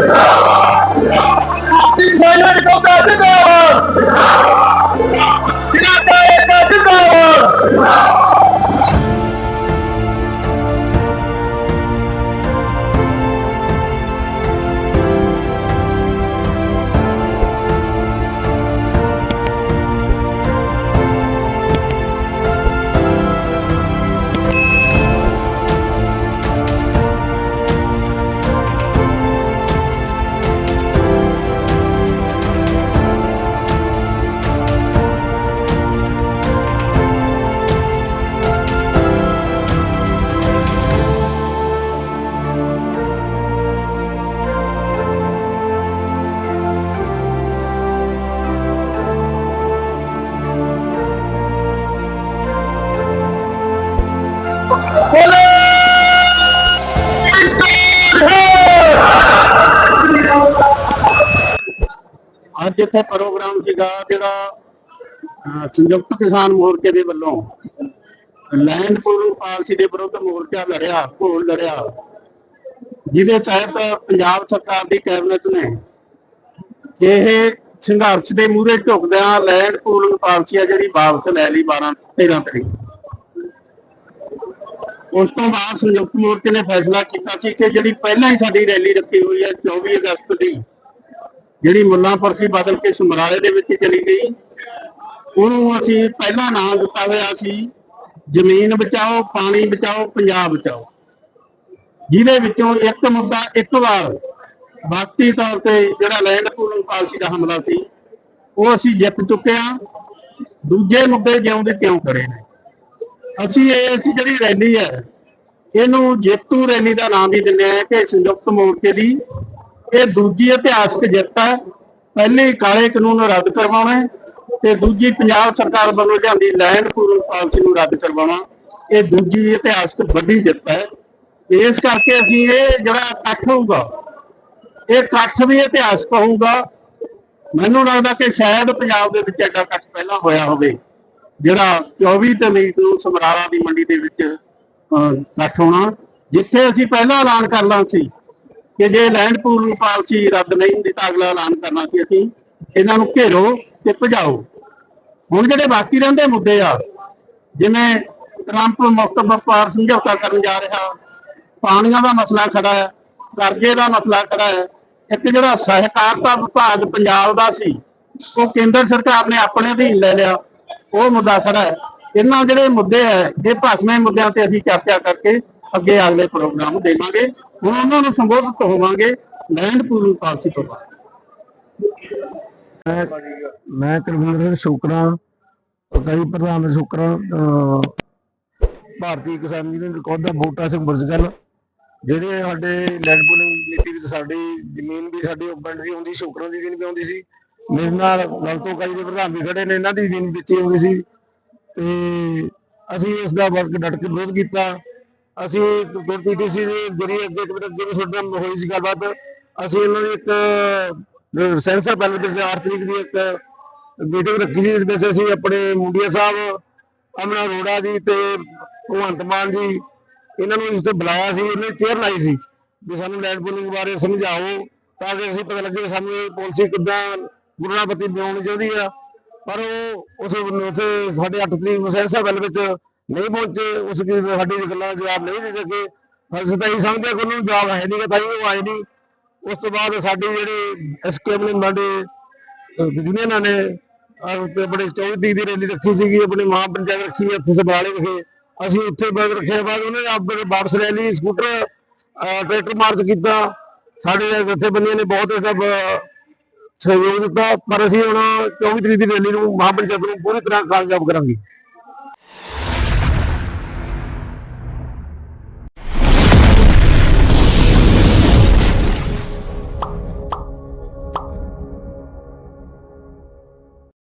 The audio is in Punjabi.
ਕਿਸਾਨਾਂ ਅੱਜ ਇੱਥੇ ਪ੍ਰੋਗਰਾਮ ਸੀਗਾ ਜਿਹੜਾ ਸੰਯੁਕਤ ਕਿਸਾਨ ਮੋਰਚੇ ਦੇ ਵੱਲੋਂ ਲੈਂਡ ਪੂਲਿੰਗ ਪਾਲਿਸੀ ਦੇ ਵਿਰੁੱਧ ਮੋਰਚਾ ਲੜਿਆ, ਘੋਲ ਲੜਿਆ। ਜਿਹਦੇ ਤਹਿਤ ਪੰਜਾਬ ਸਰਕਾਰ ਦੀ ਕੈਬਨਿਟ ਨੇ ਇਹ ਸੰਘਰਸ਼ ਦੇ ਮੂਹਰੇ ਝੁਕਦਿਆਂ ਲੈਂਡ ਪੂਲਿੰਗ ਪਾਲਿਸੀ ਆ ਜਿਹੜੀ ਵਾਪਸ ਲੈ ਲਈ 12 13 ਤਰੀਕ। ਉਸ ਤੋਂ ਬਾਅਦ ਸੰਯੁਕਤ ਮੋਰਚੇ ਨੇ ਫੈਸਲਾ ਕੀਤਾ ਸੀ ਕਿ ਜਿਹੜੀ ਪਹਿਲਾਂ ਹੀ ਸਾਡੀ ਰੈਲੀ ਰੱਖੀ ਹੋਈ ਹੈ 24 ਅਗਸਤ ਦੀ, ਜਿਹੜੀ ਮੁੱਲਾ ਸੀ ਬਦਲ ਕੇ ਸਮਰਾਲੇ ਦੇ ਵਿੱਚ ਚਲੀ ਗਈ, ਉਹਨੂੰ ਅਸੀਂ ਪਹਿਲਾਂ ਨਾਂ ਦਿੱਤਾ ਹੋਇਆ ਸੀ, ਜ਼ਮੀਨ ਬਚਾਓ, ਪਾਣੀ ਬਚਾਓ, ਪੰਜਾਬ ਬਚਾਓ। ਜਿਹਦੇ ਵਿੱਚੋਂ ਇੱਕ ਮੁੱਦਾ ਇੱਕ ਵਾਰ ਵਕਤੀ ਤੌਰ ਤੇ ਜਿਹੜਾ ਲੈਂਡ ਪੂਲਿੰਗ ਪਾਲਿਸੀ ਦਾ ਹਮਲਾ ਸੀ, ਉਹ ਅਸੀਂ ਜਿੱਤ ਚੁੱਕੇ ਹਾਂ, ਦੂਜੇ ਮੁੱਦੇ ਜਿਉਂਦੇ ਕਿਉਂ ਖੜੇ ਨੇ। ਅਸੀਂ ਇਹ ਜਿਹੜੀ ਰੈਲੀ ਹੈ, ਇਹਨੂੰ ਜੇਤੂ ਰੈਲੀ ਦਾ ਨਾਮ ਵੀ ਦਿੰਦੇ ਆ ਕਿ ਸੰਯੁਕਤ ਮੋਰਚੇ ਦੀ ਇਹ ਦੂਜੀ ਇਤਿਹਾਸਕ ਜਿੱਤ ਹੈ। ਪਹਿਲੀ ਕਾਲੇ ਕਾਨੂੰਨ ਰੱਦ ਕਰਵਾਉਣਾ ਤੇ ਦੂਜੀ ਪੰਜਾਬ ਸਰਕਾਰ ਵੱਲੋਂ ਲਿਆਂਦੀ ਲੈਂਡ ਪੂਲਿੰਗ ਪਾਲਿਸੀ ਨੂੰ ਰੱਦ ਕਰਵਾਉਣਾ। ਇਹ ਦੂਜੀ ਇਤਿਹਾਸਕ ਵੱਡੀ ਜਿੱਤ ਹੈ। ਇਸ ਕਰਕੇ ਅਸੀਂ ਇਹ ਜਿਹੜਾ ਇਕੱਠ ਹੋਊਗਾ, ਇਹ ਇਕੱਠ ਵੀ ਇਤਿਹਾਸਕ ਹੋਊਗਾ। ਮੈਨੂੰ ਲੱਗਦਾ ਕਿ ਸ਼ਾਇਦ ਪੰਜਾਬ ਦੇ ਵਿੱਚ ਐਡਾ ਇਕੱਠ ਪਹਿਲਾਂ ਹੋਇਆ ਹੋਵੇ। ਜਿਹੜਾ 24 ਤਰੀਕ ਨੂੰ ਸਮਰਾਲਾ ਦੀ ਮੰਡੀ ਦੇ ਵਿੱਚ ਇਕੱਠ ਹੋਣਾ, ਜਿੱਥੇ ਅਸੀਂ ਪਹਿਲਾਂ ਐਲਾਨ ਕਰਨਾ ਸੀ ਕਿ ਜੇ ਲੈਂਡ ਪੂਲਿੰਗ ਪਾਲਿਸੀ ਰੱਦ ਨਹੀਂ ਹੁੰਦੀ ਤਾਂ ਅਗਲਾ ਐਲਾਨ ਕਰਨਾ ਸੀ ਅਸੀਂ, ਇਹਨਾਂ ਨੂੰ ਘੇਰੋ ਤੇ ਭਜਾਓ। ਹੁਣ ਜਿਹੜੇ ਬਾਕੀ ਰਹਿੰਦੇ ਮੁੱਦੇ ਆ, ਜਿਵੇਂ ਟਰੰਪ ਮੁਕਤ ਵਪਾਰ ਸਮਝੌਤਾ ਕਰਨ ਜਾ ਰਿਹਾ, ਪਾਣੀਆਂ ਦਾ ਮਸਲਾ ਖੜਾ ਹੈ, ਕਰਜ਼ੇ ਦਾ ਮਸਲਾ ਖੜਾ ਹੈ, ਇੱਕ ਜਿਹੜਾ ਸਹਿਕਾਰਤਾ ਵਿਭਾਗ ਪੰਜਾਬ ਦਾ ਸੀ, ਉਹ ਕੇਂਦਰ ਸਰਕਾਰ ਨੇ ਆਪਣੇ ਅਧੀਨ ਲੈ ਲਿਆ। ਉਹ ਮੁੱਦਾ ਖੜਾ ਹੈ। ਇਹਨਾਂ ਜਿਹੜੇ ਮੁੱਦੇ ਹੈ, ਇਹ ਭਾਸ਼ਮੇ ਮੁੱਦਿਆਂ ਤੇ ਅਸੀਂ ਚਰਚਾ ਕਰਕੇ ਅੱਗੇ ਅਗਲੇ ਪ੍ਰੋਗਰਾਮ ਦੇਵਾਂਗੇ। ਹੁਣ ਉਹਨਾਂ ਨੂੰ ਸੰਬੋਧਿਤ ਹੋਵਾਂਗੇ ਲੈਂਡ ਪੂਲਿੰਗ ਪਾਲਿਸੀ ਤੋਂ ਬਾਅਦ। ਮੈਂ ਮੈਂ ਕੁਲਵਿੰਦਰ ਸਿੰਘ ਸ਼ੁਕਰਾ ਇਕਾਈ ਪ੍ਰਧਾਨ ਸ਼ੁਕਰਾ ਭਾਰਤੀ ਕਿਸਾਨ ਯੂਨੀਅਨ ਰਿਕਾਰਡ ਬੂਟਾ ਸਿੰਘ ਬੁਰਜਗਲ, ਜਿਹੜੇ ਸਾਡੇ ਲੈਂਡ ਪੂਲਿੰਗ ਨੀਤੀ ਵਿੱਚ ਸਾਡੀ ਜ਼ਮੀਨ ਵੀ, ਸਾਡੀ ਉਹ ਪਿੰਡ ਦੀ ਹੁੰਦੀ ਸ਼ੁਕਰਾਂ ਦੀ ਜ਼ਮੀਨ ਵੀ ਆਉਂਦੀ ਸੀ। ਮੇਰੇ ਨਾਲ ਲਲਤੋ ਕਾਈ ਦੇ ਪ੍ਰਧਾਨ ਵੀ ਖੜੇ ਨੇ, ਇਹਨਾਂ ਦੀ ਜ਼ਮੀਨ ਵਿੱਚ ਹੀ ਸੀ। ਤੇ ਅਸੀਂ ਇਸ ਦਾ ਵਰਕ ਡਟ ਕੇ ਵਿਰੋਧ ਕੀਤਾ। ਅਸੀਂ ਪੀਟੀਸੀ ਦੇ ਜਰੀਏ ਅੱਗੇ ਇੱਕ ਅੱਗੇ ਤੁਹਾਡੇ ਨਾਲ ਹੋਈ ਸੀ ਗੱਲਬਾਤ, ਅਸੀਂ ਇਹਨਾਂ ਦੀ ਇੱਕ ਸੈਂਸਰ ਪੈਨਲ ਦੇ 8 ਤਰੀਕ ਦੀ ਇੱਕ ਮੀਟਿੰਗ ਰੱਖੀ ਸੀ, ਜਿਸ ਵਿੱਚ ਅਸੀਂ ਆਪਣੇ ਮੁੰਡੀਆ ਸਾਹਿਬ, ਅਮਨਾ ਅਰੋੜਾ ਜੀ ਤੇ ਭਗਵੰਤ ਮਾਨ ਜੀ, ਇਹਨਾਂ ਨੂੰ ਇਸ ਤੇ ਬੁਲਾਇਆ ਸੀ, ਇਹਨੇ ਚੇਅਰ ਲਾਈ ਸੀ, ਵੀ ਸਾਨੂੰ ਲੈਂਡ ਪੂਲਿੰਗ ਬਾਰੇ ਸਮਝਾਓ, ਤਾਂ ਕਿ ਅਸੀਂ ਪਤਾ ਲੱਗੇ ਸਾਨੂੰ ਇਹ ਪਾਲਿਸੀ ਕਿੱਦਾਂ ਗੁਰਨਾਪਤੀ ਬਣਾਉਣੀ ਚਾਹੁੰਦੀ ਆ, ਪਰ ਉਹ ਉਸ ਉਸੇ ਸਾਡੇ 8 ਤਰੀਕ ਨੂੰ ਸੈਂਸਰ ਬੈਲ ਵਿੱਚ ਨਹੀਂ ਪਹੁੰਚੇ, ਉਸ ਦੀ ਸਾਡੀ ਗੱਲਾਂ ਜਵਾਬ ਨਹੀਂ ਦੇ ਸਕੇ। ਅਸੀਂ ਤਾਂ ਇਹ ਸਮਝਿਆ ਕਿ ਉਹਨਾਂ ਜਵਾਬ ਹੈ ਨਹੀਂ ਕਿ ਤਾਂ ਉਹ ਆਏ ਨਹੀਂ। ਉਸ ਤੋਂ ਬਾਅਦ ਸਾਡੀ ਜਿਹੜੇ ਐਸਕੇਐਮ ਨੇ ਸਾਡੇ ਯੂਨੀਅਨਾਂ ਨੇ ਤੇ ਬੜੇ 24 ਦੀ ਰੈਲੀ ਰੱਖੀ ਸੀਗੀ, ਆਪਣੀ ਮਾਂ ਪੰਚਾਇਤ ਰੱਖੀ ਹੈ ਸਬਾਲੇ ਵਿਖੇ ਅਸੀਂ ਉੱਥੇ ਬੈਠ ਰੱਖਿਆ, ਬਾਅਦ ਉਹਨਾਂ ਨੇ ਆਪਣੇ ਵਾਪਸ ਰੈਲੀ, ਸਕੂਟਰ ਟਰੈਕਟਰ ਮਾਰਚ ਕੀਤਾ। ਸਾਡੇ ਜਥੇਬੰਦੀਆਂ ਨੇ ਬਹੁਤ ਇਹਦਾ ਸਹਿਯੋਗ ਦਿੱਤਾ ਪਰ ਅਸੀਂ ਹੁਣ 24 ਤਰੀਕ ਦੀ ਰੈਲੀ ਨੂੰ ਮਹਾਂ ਪੰਚਾਇਤ ਨੂੰ ਪੂਰੀ ਤਰ੍ਹਾਂ ਕਾਮਯਾਬ ਕਰਾਂਗੇ।